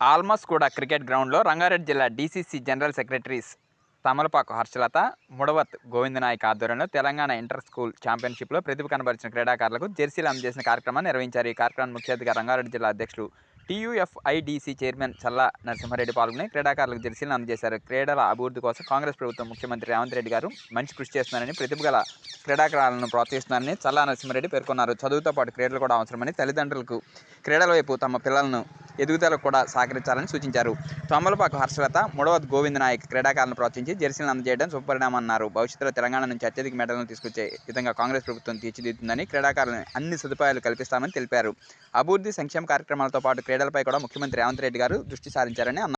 ఆల్మస్ కూడా క్రికెట్ గ్రౌండ్లో రంగారెడ్డి జిల్లా డీసీసీ జనరల్ సెక్రటరీస్ తమలపాకు హర్షలత ముడవత్ గోవిందనాయక్ ఆధ్వర్యంలో తెలంగాణ ఇంటర్ స్కూల్ ఛాంపియన్షిప్లో ప్రతిభ కనబరిచిన క్రీడాకారులకు జెర్సీలు అందజేసిన కార్యక్రమాన్ని నిర్వహించారు. ఈ కార్యక్రమాన్ని ముఖ్య అతిథిగా రంగారెడ్డి జిల్లా అధ్యక్షులు టీయూఎఫ్ఐడిసి చైర్మన్ చల్లా నరసింహారెడ్డి పాల్గొని క్రీడాకారులకు జెర్సీలను అందజేశారు. క్రీడల అభివృద్ధి కోసం కాంగ్రెస్ ప్రభుత్వం ముఖ్యమంత్రి రేవంత్ రెడ్డి గారు మంచి కృషి చేస్తున్నారని ప్రతిభ గల క్రీడాకారులను ప్రోత్సహిస్తున్నారని చల్లా నరసింహారెడ్డి పేర్కొన్నారు. చదువుతో పాటు క్రీడలు కూడా అవసరమని తల్లిదండ్రులకు క్రీడల వైపు తమ పిల్లలను ఎదుగుదలకు కూడా సహకరించాలని సూచించారు. తొమ్మలపాకు హర్షలత మూడవది గోవింద్ నాయక్ క్రీడాకారులను ప్రోత్సహించి జెర్సీలను అందజేయడం శుభపరిణామన్నారు. భవిష్యత్తులో తెలంగాణ నుంచి అత్యధిక మెడలను తీసుకొచ్చే విధంగా కాంగ్రెస్ ప్రభుత్వం తీర్చిదిద్దుతుందని క్రీడాకారులను అన్ని సదుపాయాలు కల్పిస్తామని తెలిపారు. అభివృద్ధి సంక్షేమ కార్యక్రమాలతో పాటు క్రీడలపై కూడా ముఖ్యమంత్రి రేవంత్ రెడ్డి గారు దృష్టి సారించారని అన్నారు.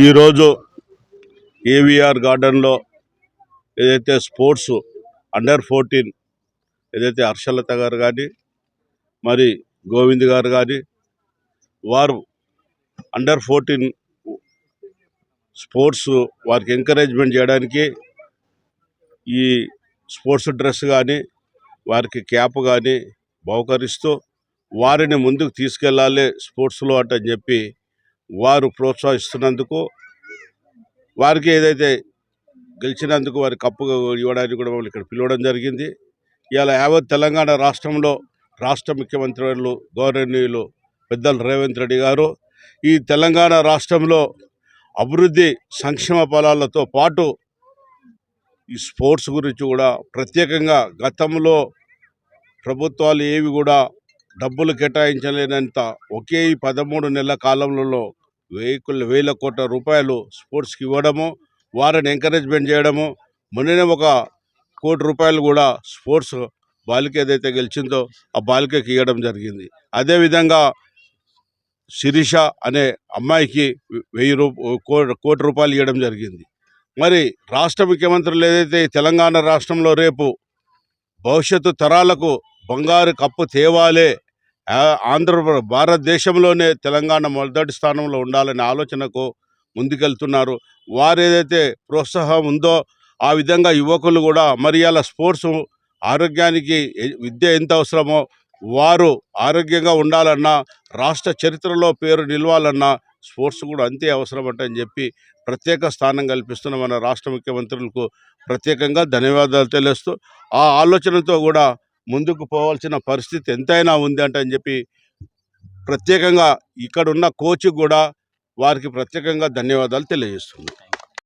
ఈరోజు ఏవిఆర్ గార్డెన్లో ఏదైతే స్పోర్ట్స్ అండర్ ఫోర్టీన్ ఏదైతే హర్షలత గారు కానీ మరి గోవింద్ గారు కానీ వారు అండర్ ఫోర్టీన్ స్పోర్ట్స్ వారికి ఎంకరేజ్మెంట్ చేయడానికి ఈ స్పోర్ట్స్ డ్రెస్ కానీ వారికి క్యాప్ కానీ బహుకరిస్తూ వారిని ముందుకు తీసుకెళ్ళాలి స్పోర్ట్స్లో అట్ అని చెప్పి వారు ప్రోత్సహిస్తున్నందుకు వారికి ఏదైతే గెలిచినందుకు వారి కప్పు ఇవ్వడానికి కూడా మమ్మల్ని ఇక్కడ పిలవడం జరిగింది. ఇవాళ యావత్ తెలంగాణ రాష్ట్రంలో రాష్ట్ర ముఖ్యమంత్రి గౌరవనీయులు పెద్దలు రేవంత్ రెడ్డి గారు ఈ తెలంగాణ రాష్ట్రంలో అభివృద్ధి సంక్షేమ ఫలాలతో పాటు ఈ స్పోర్ట్స్ గురించి కూడా ప్రత్యేకంగా గతంలో ప్రభుత్వాలు ఏవి కూడా డబ్బులు కేటాయించలేనంత ఒకే ఈ పదమూడు నెలల కాలంలో వెహికల్ వేల కోట్ల రూపాయలు స్పోర్ట్స్కి ఇవ్వడము వారిని ఎంకరేజ్మెంట్ చేయడము మొన్ననే ఒక కోటి రూపాయలు కూడా స్పోర్ట్స్ బాలిక ఏదైతే గెలిచిందో ఆ బాలికకి ఇవ్వడం జరిగింది. అదేవిధంగా శిరీష అనే అమ్మాయికి వెయ్యి రూ కో- కోటి రూపాయలు ఇవ్వడం జరిగింది. మరి రాష్ట్ర ముఖ్యమంత్రులు ఏదైతే తెలంగాణ రాష్ట్రంలో రేపు భవిష్యత్తు తరాలకు బంగారు కప్పు తేవాలే ఆంధ్ర భారతదేశంలోనే తెలంగాణ మొదటి స్థానంలో ఉండాలనే ఆలోచనకు ముందుకెళ్తున్నారు. వారు ఏదైతే ప్రోత్సాహం ఉందో ఆ విధంగా యువకులు కూడా మరి అలా స్పోర్ట్స్ ఆరోగ్యానికి విద్య ఎంత అవసరమో వారు ఆరోగ్యంగా ఉండాలన్నా రాష్ట్ర చరిత్రలో పేరు నిలవాలన్నా స్పోర్ట్స్ కూడా అంతే అవసరం అని చెప్పి ప్రత్యేక స్థానం కల్పిస్తున్న మన రాష్ట్ర ముఖ్యమంత్రులకు ప్రత్యేకంగా ధన్యవాదాలు తెలుస్తూ ఆ ఆలోచనతో కూడా ముందుకు పోవాల్సిన పరిస్థితి ఎంతైనా ఉంది అంటే అని చెప్పి ప్రత్యేకంగా ఇక్కడున్న కోచ్ కూడా వారికి ప్రత్యేకంగా ధన్యవాదాలు తెలియజేస్తుంది